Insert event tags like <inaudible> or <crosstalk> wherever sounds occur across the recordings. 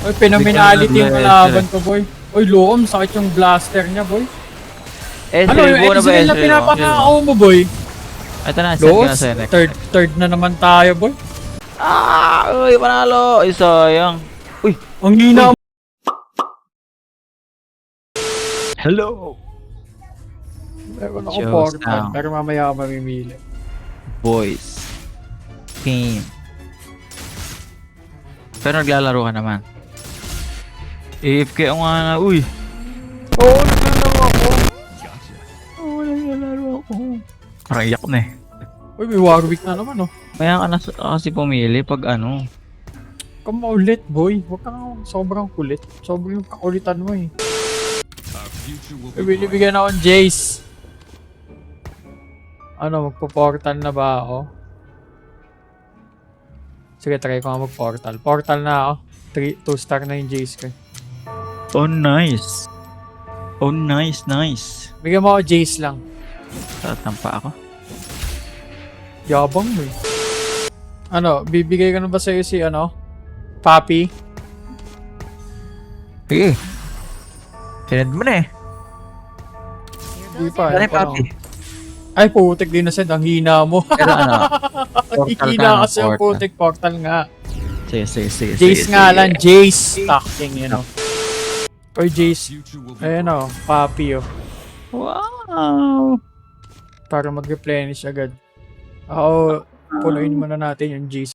Uy, phenomenality yung kalaban ko, boy. Uy, Loom, sakit yung blaster niya, boy. Eh, Ano, yung Ezreal na mo? pinapangako mo, boy. Ito na, set na sa next. third, third na naman tayo, boy. Ah! Uy, panalo! Ay, sayang. Uy! Ang hina mo. Hello! Meron ako portal, pero mamaya ako mamimili. Boys. Game. Pero naglalaro ka naman. AFK ako nga na, uy! Oo, naglalaro ako. Oo, naglalaro ako. Parang iyak na eh. Uy, may Warwick na naman, oh. Kaya ka na kasi pumili pag ano. Come ulit, boy. Huwag kang sobrang kulit. Sobrang kakulitan mo, eh. Uy, binibigyan ako ng Jace. Ano, magpo-portal na ba ako? Sige, try ko nga mag-portal. Portal na ako. 2 star na yung Jace ko. Oh, nice. Oh, nice, nice. Bigyan mo ako Jace lang. Tatampa ako. Yabang mo eh. Ano, bibigay ka na ba sa'yo si ano? Papi? Sige. Sinad mo na eh. Di pa. Ano yung pa, papi? Ay, putik din na send. Ang hina mo. <laughs> Pero ano? Ang Portal hina ka, kasi ang portal. putik portal nga. Sige, sige, sige. Jace nga sige. lang. Jace. Stocking, you know. Oy, Jace. Ayan o. Papi oh. Wow. Para mag-replenish agad. Oo. Punuin muna natin yung Jace.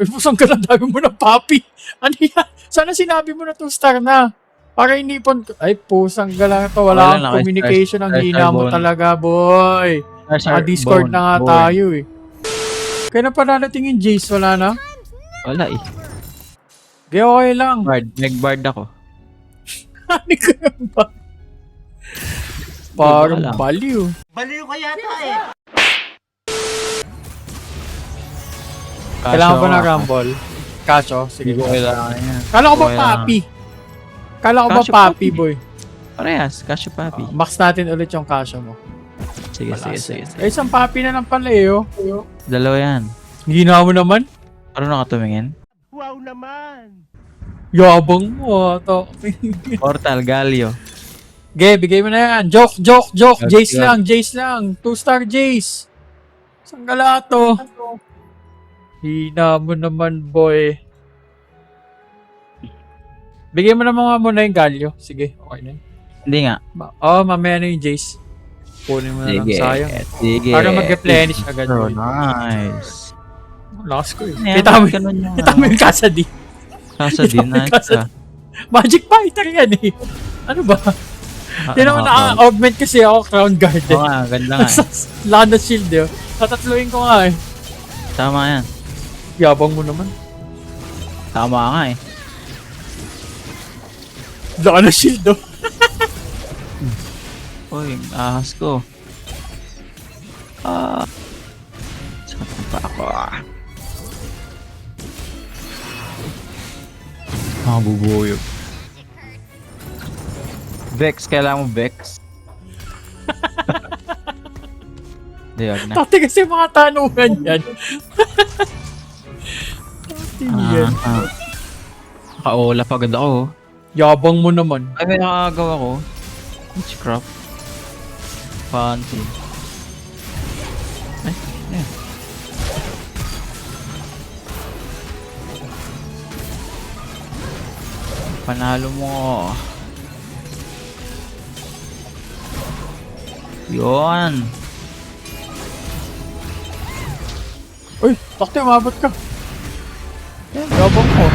Uy, pusang ka lang dami mo ng papi. <laughs> Ano yan? Sana sinabi mo na 2 star na. Para inipon ko. Ay, pusang ka lang to. Wala kang communication. Ang hina mo talaga, boy. Naka-discord na nga tayo eh. Kaya na pa narating yung Jace, wala na? Wala eh. Di okay lang. Bard. Nag-bard ako. Ano ka na ba? Parang alam? baliw. Kailangan ba ng rumble? Kaso, sige. Hindi ko kailangan yan. Kala ko ba papi? Kala ko ba papi, papi. boy? Parehas. Kasyo papi. Ah, max natin ulit yung kasyo mo. sige, sige, siya. sige, sige. Eh, isang papi na lang pala eh, oh. Dalawa yan. Ginawa mo naman. Ano nakatumingin? Yabang mo, ah, to. <laughs> Portal, Galio. Ge, bigay mo na yan. Joke, joke, joke. Joke, Jace lang, Jace lang. Two star Jace. Isang galato. Hina mo naman, boy. Bigay mo na mga muna yung galyo. Sige, okay na. yun. Hindi nga. Ma- oh, mamaya na yung Jace. Kunin mo na lang, sayang. Sige. Para mag-replenish agad. Boy. nice. Lakas ko yung kita mo yung kasa di. Kasa din na Kasa- isa. Magic fighter yan eh. Ano ba? Ah, Yan naman naka-augment kasi ako Crown Guard eh. Oo nga, ganda nga. eh. Lana Shield eh. Tatatluin ko nga eh. Tama yan. Yabang mo naman. Tama nga eh. Lana Shield oh. <laughs> Uy, ahas ko. Ah. Sakit pa ako ah. Mga bubuyog. Vex, kailangan mo Vex. <laughs> Di, wag na. Dati kasi mga tanungan yan. Dati yan. Ah, ah. Ako. oh. Yabang mo naman. Ay, may nakagawa ko. Witchcraft. Fancy. Ay, ano Panalo mo. Yun. Uy, takti, umabot ka. Yan, yabang mo.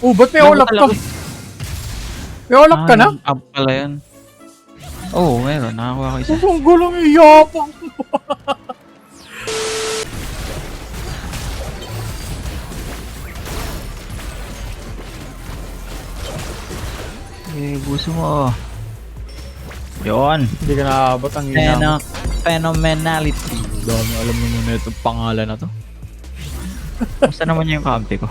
Oh, ba't may ulap ka? May ulap ka na? Ah, pala yan. Oo, oh, meron. Nakakuha ko isa. Ang gulang yung yabang mo. <laughs> Buso mo. Yun. Hindi ka nakabot ang. Pheno phenomenality. Dami alam mo muna itong pangalan na to. <laughs> Basta naman yung kampi ko.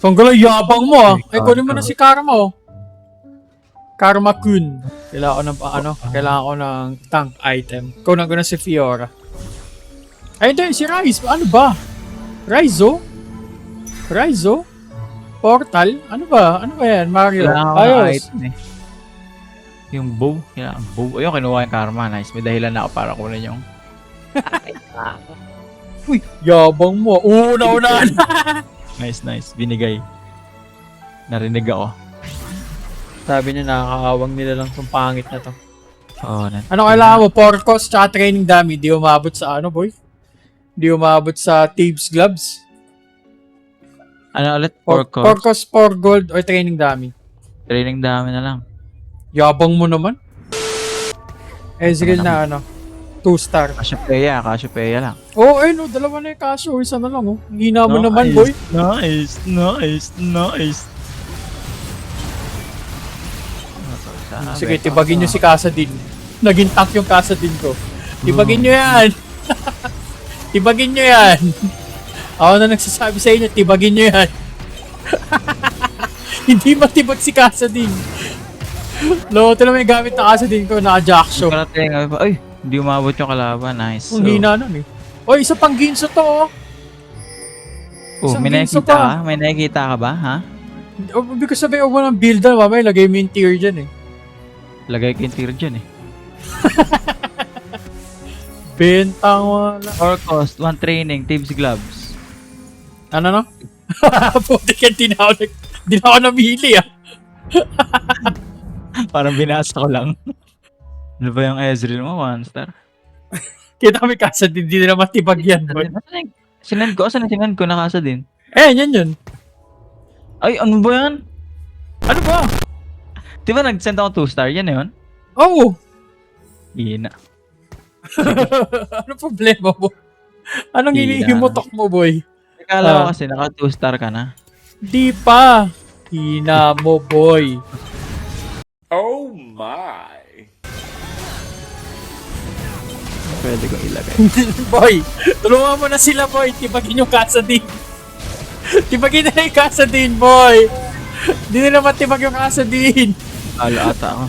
So, ang gulang yabang mo ah. Ay, kunin mo na si Karma oh. Karma Kun. Kailangan ko ng ano, kailangan ko ng tank item. Kunan ko na si Fiora. Ay, hindi, si Rise. Ano ba? Rise oh? Rise oh? Portal? Ano ba? Ano ba yan, Mario? Kailangan ko ng Ayos. item eh. Yung bow. Kailangan bow. Ayun, kinuha yung karma. Nice. May dahilan na ako para kunin yung... <laughs> Yabang mo. Una-una na. <laughs> Nice, nice. Binigay. Narinig ako. Sabi niya nakakaawang nila lang tong pangit na to. Oo, na. Ano kailangan mo? Porcos tsaka training dummy. Di umabot sa ano, boy? Di umabot sa Thieves Gloves? Ano ulit? Por- Porcos. Porcos, for gold, or training dummy? Training dami na lang. Yabang mo naman. Ezreal na ano? Two star. Cassiopeia, Cassiopeia lang. Oh, ayun oh, dalawa na yung Casio. Isa na lang oh. Ang hina mo naman, boy. Nice, nice, nice. Sige, tibagin nyo si Kasadin. Naging tank yung Kasadin ko. Tibagin nyo yan. <laughs> tibagin nyo yan. Ako na nagsasabi sa inyo, tibagin nyo yan. <laughs> Hindi matibag si Kasadin. <laughs> Loto na may gamit na Kasadin ko, naka-jack shot. Parating, ay, hindi umabot yung kalaban. Nice. Ang hina nun eh. Oy, isa pang ginso to oh. Oh, Isang may ginso nakikita pa. ka? May nakikita ka ba, ha? Oh, Ibig ko sabihin, huwag mo ng build na, mamaya lagay mo yung tier dyan eh. Lagay ko yung tier dyan eh. <laughs> Bentang wala. Or cost, one training, Thieves Gloves. Ano no? <laughs> Puti ka, di na ako, nag- di na ako namili ah. Parang binasa ko lang. ano ba yung Ezreal mo? One star? <laughs> Kita kami kasa, di, di nila matibag yan. boy. Sinend ko? Yung sinend ko? Nakasa din. Eh, yan yun. Ay, ano ba yan? Ano ba? Di ba nag-send ako 2 star? Yan na yun? Oo. Ina. <laughs> ano problema mo? Anong Di na. hinihimutok mo, boy? Akala ko Ah. kasi naka 2 star ka na. Di pa. Hina mo, boy. Oh my. Pwede ko ilagay. <laughs> boy, tulungan mo na sila, boy. Tibagin yung kasa din. Tibagin na yung kasa din, boy. Di nila matibag yung kasa din. Halo ata ako.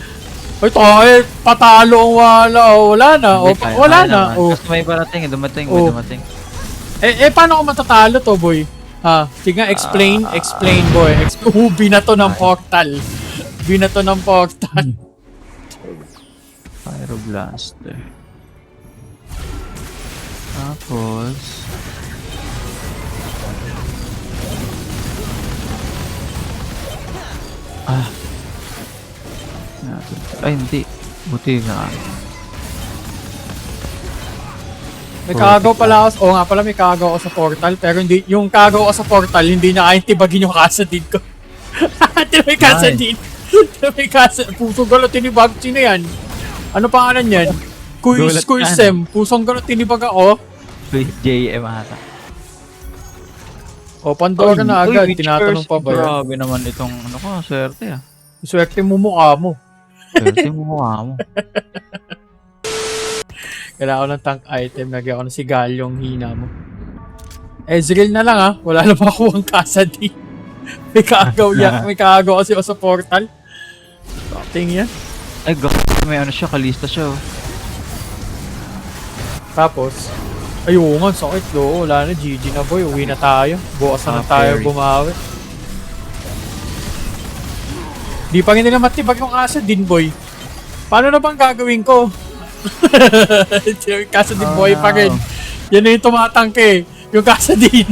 Ay, tayo, patalo ang wala. O, wala na. O, Hindi, kaya- wala na. O, Tapos may parating, eh, dumating, may Oh. dumating. eh, eh, paano ko matatalo to, boy? Ha? Sige nga, explain, Ah. explain, boy. Exp- uh, binato ng portal. Binato ng portal. Pyroblaster. Tapos... Ah. Ay, hindi. Buti na. May kagaw pala ako. Oo nga pala, may kagaw ako sa portal. Pero hindi, yung kagaw ko sa portal, hindi na kayang tibagin yung kasa din ko. <laughs> Di may kasa Nice. <laughs> may kasa. Pusong galo tinibag. Sino yan? Ano pangalan yan? Kuis, Gulat ka, Kuisem. Pusong galo tinibag ako. Wait, JM ata. O, Pandora na agad. Uy, Tinatanong pa ba yan? Grabe naman itong ano ko, swerte ah. Swerte mo mukha mo. Swerte mo mukha <laughs> mo. Kailangan ko ng tank item. Lagyan ko ng sigalyong hina mo. Ezreal na lang ha. Wala na makuha ang kasa di. <laughs> May kaagaw yan. May kaagaw kasi ako sa portal. Tingin yan. Ay, god, may ano siya, kalista siya oh. Tapos, ayun nga, sakit do. Wala na, GG na boy. Uwi na tayo. Bukas na, Ah, na tayo carry. bumawi. Di pa rin nila matibag yung kasa din boy. Paano na bang gagawin ko? <laughs> yung kasa din boy pa rin. Yan na yung tumatangke. Yung kasa din.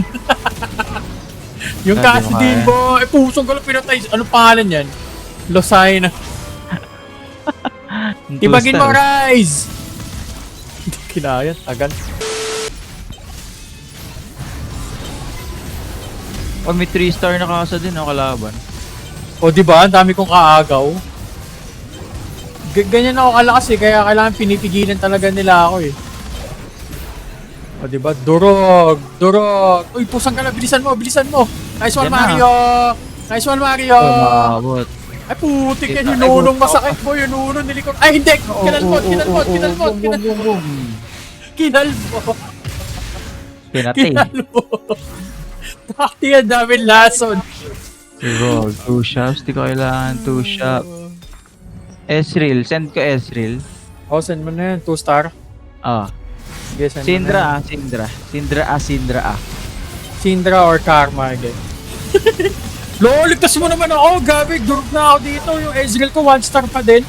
<laughs> yung Sabi kasa mo din kaya. boy. Eh, pusong ko lang pinatay. Ano pangalan yan? Losay na. <laughs> Yung Tibagin mo. Rise! Hindi <laughs> kinaya, tagal. Pag may 3 star na kasa din, ang kalaban. O di ba, ang dami kong kaagaw. G- ganyan ako kalakas eh, kaya kailangan pinipigilan talaga nila ako eh. O di ba, durog, durog. Uy, pusang ka na, bilisan mo, bilisan mo. Nice one, Yan na. Mario. Nice one, Mario. Umabot. Ay, putik yan, Kita- yung ay, nunong bu- masakit mo, yung nunong nilikot. Ay, hindi, kinalmot, kinalmot, kinalmot, kinalmot, kinalmot, Pinatay. kinalmot. Bakit yan, daming lason. Siguro, 2 shops. Di ko kailangan 2 shop. Ezreal, send ko. O, Oh, send mo na yan, two star. Ah. Sige, send. Sindra ah, Sindra. Sindra ah, Sindra ah. Syndra or Karma again. <laughs> Lol, ligtas mo naman ako. Gabi, durog na ako dito. Yung Ezreal ko, one star pa din.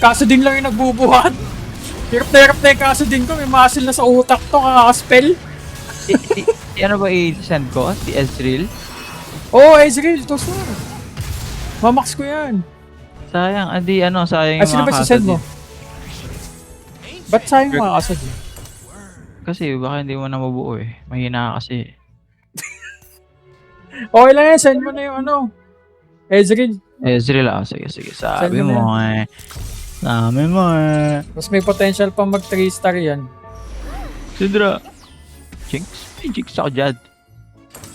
Kaso din lang yung nagbubuhat. Hirap na hirap na yung kaso din ko. May muscle na sa utak to, kakakaspell. Si, si, si ano ba i-send ko? Si Ezreal? Oo, oh, Ezreal, to star. Mamax ko yan. Sayang, adi ano, sayang Ay, sino ba mga sisend kasad mo? eh. Ba't sayang mga kasad yun? Kasi baka hindi mo na mabuo eh. Mahina ka kasi. Okay lang yan, send mo na yung ano. Ezreal, Ezreal ah, sige sige. Sabi mo mo eh. Sabi mo eh. mas may potential pa mag 3 star yan. Sidra. Jinx? May Jinx ako dyan.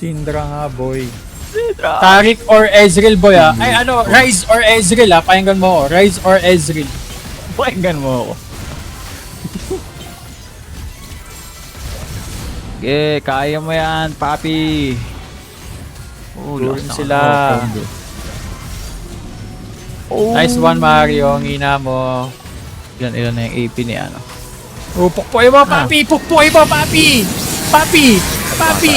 Sindra nga, boy. Sidra. Tarik or Ezreal, boy ah. Ay ano, Rise or Ezreal ah. Pakinggan mo ako. Rise or Ezreal. Pakinggan mo ako. <laughs> Sige, kaya mo yan, papi. Oh, na sila. Oh. Nice one, Mario. Ang ina mo. Ilan, ilan na yung AP ni ano. Oh, pukpuay mo, papi! Pukpuay mo, papi! Papi! Papi!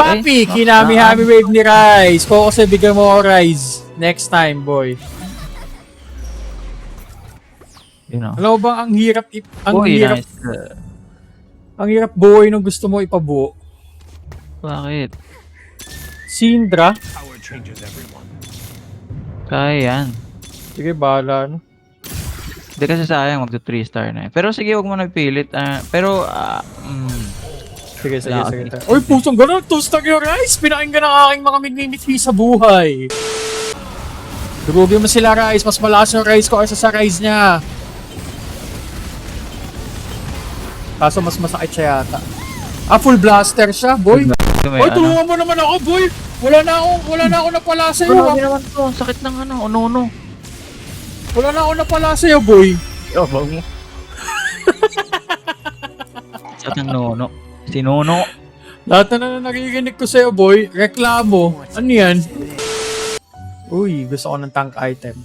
Papi! ay, Kinami na- happy wave ni Rise. Kung kasi bigyan mo ako Rise. Next time, boy. You know. Alam mo ba, ang hirap, ip- ang Boy, hirap, nice. Uh, ang hirap buhay nung gusto mo ipabuo. bakit? Sindra? Kaya yan. Sige, bahala, no? Hindi kasi sayang magto 3 star na eh. Pero sige, wag mo na pilit. ah, pero, ah, mm, Sige, sige, sige. okay. Uy, pusong. Two star yung Rise. Pinakinggan ng aking mga minimiti sa buhay. Durugin mo sila, Rise. Mas malakas yung Rise ko kaysa sa Rise niya. Kaso mas masakit siya yata. Ah, full blaster siya, boy. Oy, ano. tulungan mo naman ako, boy. Wala na ako, wala na ako napala sa'yo. Grabe ah. naman to. Sakit ng ano, uno-uno. Wala na ako napala sa'yo, boy. Oh, bag mo. <laughs> Sakit ng nono. Si Nono. Lahat na na naririnig ko sa'yo, boy. Reklamo. Ano yan? Uy, gusto ko ng tank item.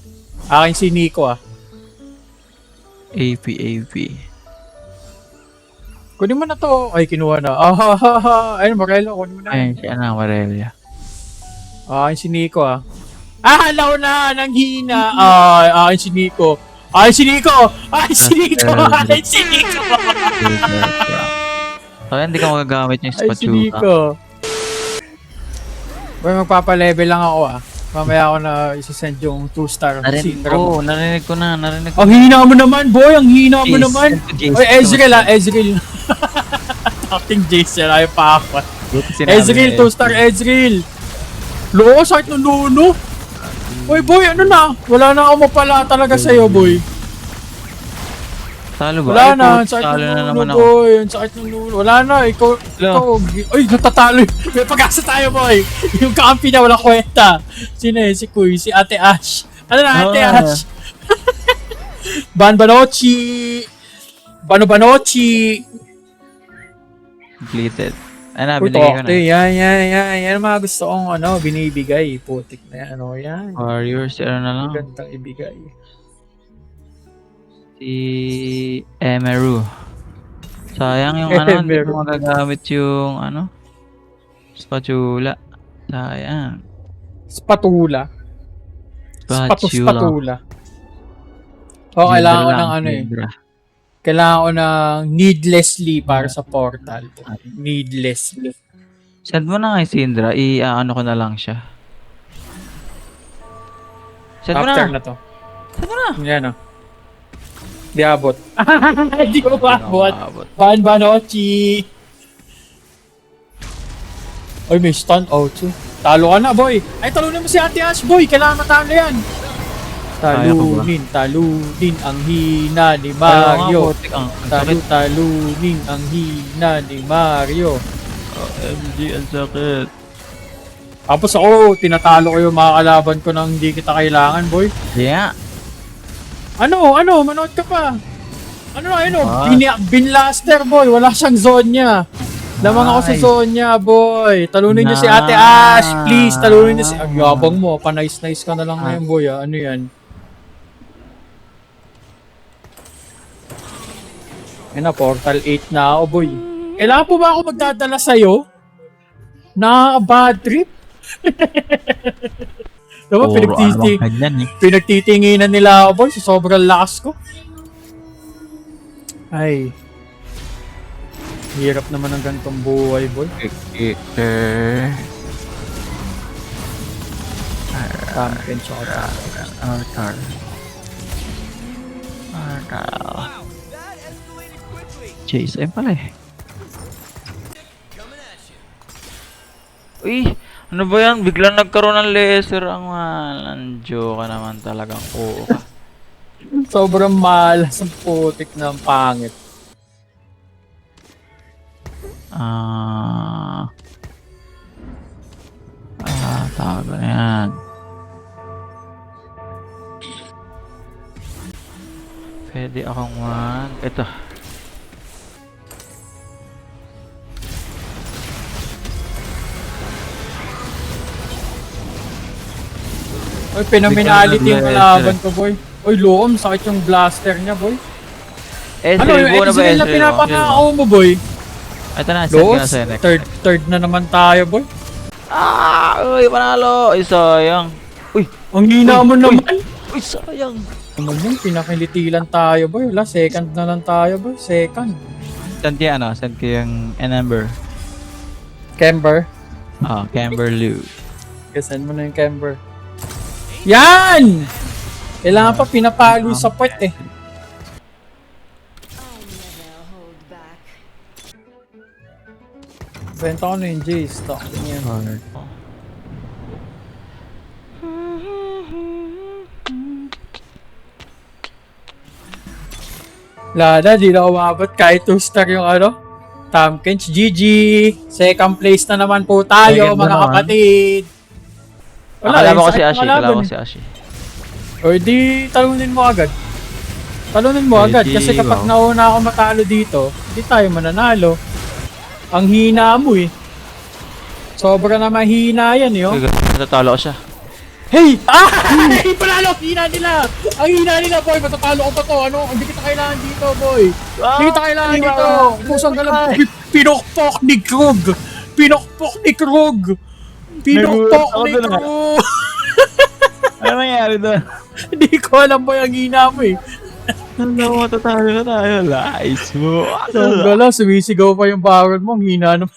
Akin si Nico, ah. AP, AP. Kunin mo na to. Ay, kinuha na. Ah, ha, ha, ha. Ayun, Morello, kunin mo na. Ayun, si Ana Aurelia. Akin si Nico, ah. Ah, halaw na, nang hina. Ah, akin si Nico. Akin si Nico! Akin si Nico! <laughs> Akin si Nico! Kaya hindi ka magagamit yung Akin si spatula. Nico. Boy, magpapa-level lang ako, ah. Mamaya ako na isa-send yung 2-star Narinig syndrome. ko, narinig ko na, narinig ko. Ang hina mo naman, boy! Ang hina mo naman! Oy, Ezreal, ah. Ezreal. <laughs> Jace yan. Ayaw pa ako. Ezreal, ni 2-star Ezreal. Loko, sakit ng nuno. Uy, boy, ano na? Wala na ako mapala talaga sa'yo, boy. Talo ba? Wala Ay, na, ang sakit ng na nuno, naman boy. Ang sakit ng nuno. Wala na, ikaw, ikaw. Uy, natatalo. May pag-asa tayo, boy. Yung kampi niya, wala kwenta. Sino eh? Si Kuy, si Ate Ash. Ano na, Ate Ah. Ash? <laughs> Ban Banochi. Bano Banochi. Completed. Na, Uy, binigay ko na. Yan, yan, yan. Yan ang mga gusto kong ano, binibigay. Putik na yan, ano, yan. Warriors, ano na lang. Magandang ibigay. Si Emeru. Sayang yung ano, hindi ko magagamit yung ano, spatula. Sayang. Spatula. Spatu Spatula. spatula. Oh, kailangan ko ng ano eh. Kailangan ko ng needlessly para sa portal. Needlessly. Send mo na kay Sindra, i-ano ko na lang siya. Send mo After na. na to. Send mo na. Yan o. Di abot. <laughs> Di ko maabot. Abot. Ban Banochi. Oy, may stun out. Talo ka na, boy. Ay, talunin mo si Ate Ash, boy. Kailangan matalo yan. Talunin, talunin ang hina ni Mario. talunin ang hina ni Mario. MG, ang sakit. Tapos ako, tinatalo ko yung mga kalaban ko nang hindi kita kailangan, boy. Yeah. Ano, ano, manood ka pa. Ano, ano, Ah. bin, binlaster, boy. Wala siyang zone niya. Lamang ako sa zone niya, boy. Talunin niyo si Ate Ash, please. Talunin niyo si... Ang yabang mo, pa-nice-nice ka na lang ngayon, boy. ah. Ano yan? Yan na, Portal 8 na ako, boy. Kailangan po ba ako magdadala sa'yo? Na bad trip? <laughs> Diba, Puro pinagtiti, ganyan eh. pinagtitinginan nila ako, boy, sa sobrang lakas ko. Ay. Hirap naman ng ganitong buhay, boy. Eh, eh, Champion tsaka Artar. Artar. Chase, ayun pala eh. Uy, ano ba yan? Biglang nagkaroon ng laser ang malanjo ka naman talagang oo ka. <laughs> Sobrang malas ang putik ng pangit. Ah. Ah, tago na yan. Pwede akong mag... Ito. Uy, phenomenality yung kalaban ko, boy. Uy, loom, sakit yung blaster niya, boy. Eh, Ano, yung Ezreal, na Ezreal mo? boy? Ito na, send ko Loos, na sa'yo next. third, third na naman tayo, boy. Ah! Uy, panalo! Uy, sayang. Uy! Ang hina mo naman. Uy, sayang! Naman yun, pinakilitilan tayo, boy. Wala, second na lang tayo, boy. Second. Send ko yung ano, send ko yung number. Kember. Ah, Camber Lou. Kasan mo na yung Kember. Yan! Kailangan pa pinapalo sa puwet eh. Benta ko na yung J, stock niya. Lada, di na umabot kahit 2 star yung ano. Tomkins, GG. Second place na naman po tayo, Second mga naman. Kapatid. Kalaban ko sakit si Ashi, kalaban ko eh. si Ashi. O di, talunin mo agad. Talunin mo agad di, kasi kapag wow. nauna ako matalo dito, hindi tayo mananalo. Ang hina mo eh. Sobra na mahina yan eh. Oh. Uy, natatalo ko siya. Hey! Ah! Hey! Panalo! Hina nila! Ang hina nila, boy! Matatalo ko pa to. Ano? Hindi kita kailangan dito, boy. Hindi kita kailangan dito. Pusang ka lang. Pi- Pinokpok ni Krug! Pinokpok ni Krug! Pinokpok Nagulat ako ni dun, ah. Krug! <laughs> Ano nangyari doon? Hindi ko alam, boy. Ang hina mo eh. Ano matatalo na tayo? Lies mo. Ang gala, sumisigaw pa yung barrel mo. Ang hina naman.